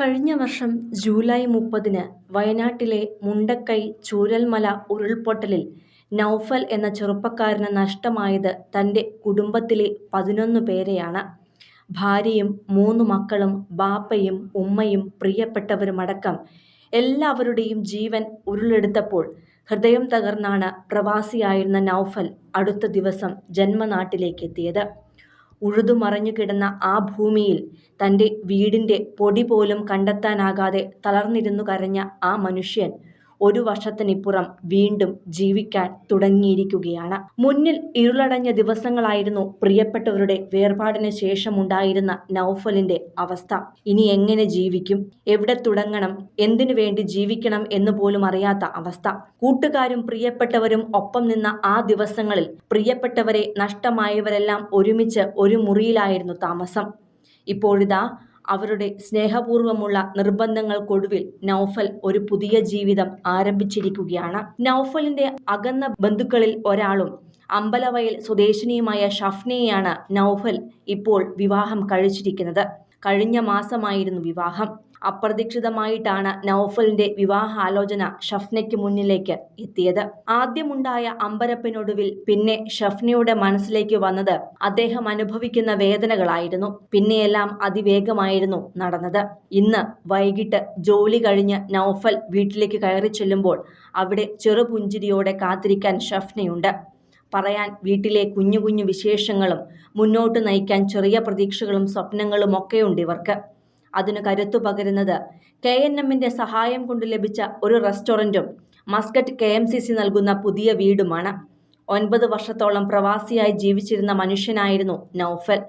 കഴിഞ്ഞ വർഷം ജൂലൈ മുപ്പതിന് വയനാട്ടിലെ മുണ്ടക്കൈ ചൂരൽമല ഉരുൾപൊട്ടലിൽ നൗഫൽ എന്ന ചെറുപ്പക്കാരന് നഷ്ടമായത് തന്റെ കുടുംബത്തിലെ പതിനൊന്ന് പേരെയാണ്. ഭാര്യയും മൂന്ന് മക്കളും ബാപ്പയും ഉമ്മയും പ്രിയപ്പെട്ടവരുമടക്കം എല്ലാവരുടെയും ജീവൻ ഉരുളെടുത്തപ്പോൾ ഹൃദയം തകർന്നാണ് പ്രവാസിയായിരുന്ന നൗഫൽ അടുത്ത ദിവസം ജന്മനാട്ടിലേക്കെത്തിയത്. ഉഴുതുമറിഞ്ഞു കിടന്ന ആ ഭൂമിയിൽ തന്റെ വീടിന്റെ പൊടി പോലും കണ്ടെത്താനാകാതെ തളർന്നിരുന്നു കരഞ്ഞ ആ മനുഷ്യൻ. ഒരു വർഷത്തിനിപ്പുറം വീണ്ടും ജീവിക്കാൻ തുടങ്ങിയിരിക്കുകയാണ്. മുന്നിൽ ഇരുളടഞ്ഞ ദിവസങ്ങളായിരുന്നു പ്രിയപ്പെട്ടവരുടെ വേർപാടിന് ശേഷമുണ്ടായിരുന്ന നൌഫലിന്റെ അവസ്ഥ. ഇനി എങ്ങനെ ജീവിക്കും, എവിടെ തുടങ്ങണം, എന്തിനു വേണ്ടി ജീവിക്കണം എന്ന് പോലും അറിയാത്ത അവസ്ഥ. കൂട്ടുകാരും പ്രിയപ്പെട്ടവരും ഒപ്പം നിന്ന ആ ദിവസങ്ങളിൽ പ്രിയപ്പെട്ടവരെ നഷ്ടമായവരെല്ലാം ഒരുമിച്ച് ഒരു മുറിയിലായിരുന്നു താമസം. ഇപ്പോഴിതാ അവരുടെ സ്നേഹപൂർവമുള്ള നിർബന്ധങ്ങൾക്കൊടുവിൽ നൗഫൽ ഒരു പുതിയ ജീവിതം ആരംഭിച്ചിരിക്കുകയാണ്. നൗഫലിന്റെ അകന്ന ബന്ധുക്കളിൽ ഒരാളും അമ്പലവയൽ സ്വദേശിനിയുമായ ഷഫ്നയെയാണ് നൗഫൽ ഇപ്പോൾ വിവാഹം കഴിച്ചിരിക്കുന്നത്. കഴിഞ്ഞ മാസമായിരുന്നു വിവാഹം. അപ്രതീക്ഷിതമായിട്ടാണ് നൌഫലിന്റെ വിവാഹാലോചന ഷഫ്നയ്ക്ക് മുന്നിലേക്ക് എത്തിയത്. ആദ്യമുണ്ടായ അമ്പരപ്പിനൊടുവിൽ പിന്നെ ഷഫ്നയുടെ മനസ്സിലേക്ക് വന്നത് അദ്ദേഹം അനുഭവിക്കുന്ന വേദനകളായിരുന്നു. പിന്നെയെല്ലാം അതിവേഗമായിരുന്നു നടന്നത്. ഇന്ന് വൈകിട്ട് ജോലി കഴിഞ്ഞ് നൌഫൽ വീട്ടിലേക്ക് കയറി ചെല്ലുമ്പോൾ അവിടെ ചെറുപുഞ്ചിരിയോടെ കാത്തിരിക്കാൻ ഷഫ്നയുണ്ട്. പറയാൻ വീട്ടിലെ കുഞ്ഞു കുഞ്ഞു വിശേഷങ്ങളും മുന്നോട്ട് നയിക്കാൻ ചെറിയ പ്രതീക്ഷകളും സ്വപ്നങ്ങളും ഒക്കെയുണ്ട് ഇവർക്ക് അതിന് കരുത്തു പകരുന്നത് കെ എൻ എമ്മിന്റെ സഹായം കൊണ്ട് ലഭിച്ച ഒരു റെസ്റ്റോറന്റും Muscat K M C C നൽകുന്ന പുതിയ വീടുമാണ്. ഒൻപത് വർഷത്തോളം പ്രവാസിയായി ജീവിച്ചിരുന്ന മനുഷ്യനായിരുന്നു നൗഫൽ.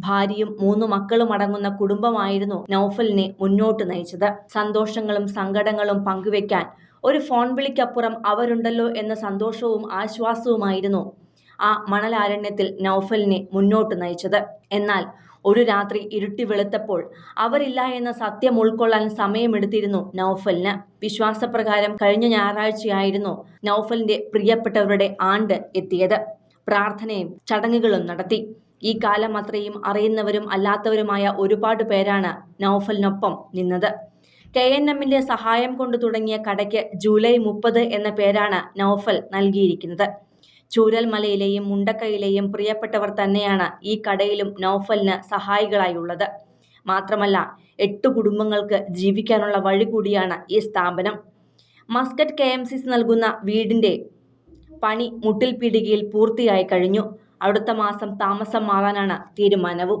ഭാര്യയും മൂന്ന് മക്കളും അടങ്ങുന്ന കുടുംബമായിരുന്നു നൗഫലിനെ മുന്നോട്ട് നയിച്ചത്. സന്തോഷങ്ങളും സങ്കടങ്ങളും പങ്കുവെക്കാൻ ഒരു ഫോൺ വിളിക്കപ്പുറം അവരുണ്ടല്ലോ എന്ന സന്തോഷവും ആശ്വാസവുമായിരുന്നു ആ മണലാരണ്യത്തിൽ നൗഫലിനെ മുന്നോട്ട് നയിച്ചത്. എന്നാൽ ഒരു രാത്രി ഇരുട്ടി വെളുത്തപ്പോൾ അവരില്ല എന്ന സത്യം ഉൾക്കൊള്ളാൻ സമയമെടുത്തിരുന്നു നൗഫലിന്. വിശ്വാസപ്രകാരം കഴിഞ്ഞ ഞായറാഴ്ചയായിരുന്നു നൌഫലിന്റെ പ്രിയപ്പെട്ടവരുടെ ആണ്ട് എത്തിയത്. പ്രാർത്ഥനയും ചടങ്ങുകളും നടത്തി. ഈ കാലമത്രയും അറിയുന്നവരും അല്ലാത്തവരുമായ ഒരുപാട് പേരാണ് നൗഫലിനൊപ്പം നിന്നത്. കെ എൻ എമ്മിന്റെ സഹായം കൊണ്ട് തുടങ്ങിയ കടയ്ക്ക് ജൂലൈ മുപ്പത് എന്ന പേരാണ് നൗഫൽ നൽകിയിരിക്കുന്നത്. ചൂരൽമലയിലെയും മുണ്ടക്കയിലെയും പ്രിയപ്പെട്ടവർ തന്നെയാണ് ഈ കടയിലും നൗഫലിന് സഹായികളായുള്ളത്. മാത്രമല്ല എട്ട് കുടുംബങ്ങൾക്ക് ജീവിക്കാനുള്ള വഴി കൂടിയാണ് ഈ സ്ഥാപനം. മസ്കറ്റ് കെ എം സി നൽകുന്ന വീടിന്റെ പണി മുട്ടിൽപ്പീടികയിൽ പൂർത്തിയായി കഴിഞ്ഞു. അടുത്ത മാസം താമസം മാറാനാണ് തീരുമാനവും.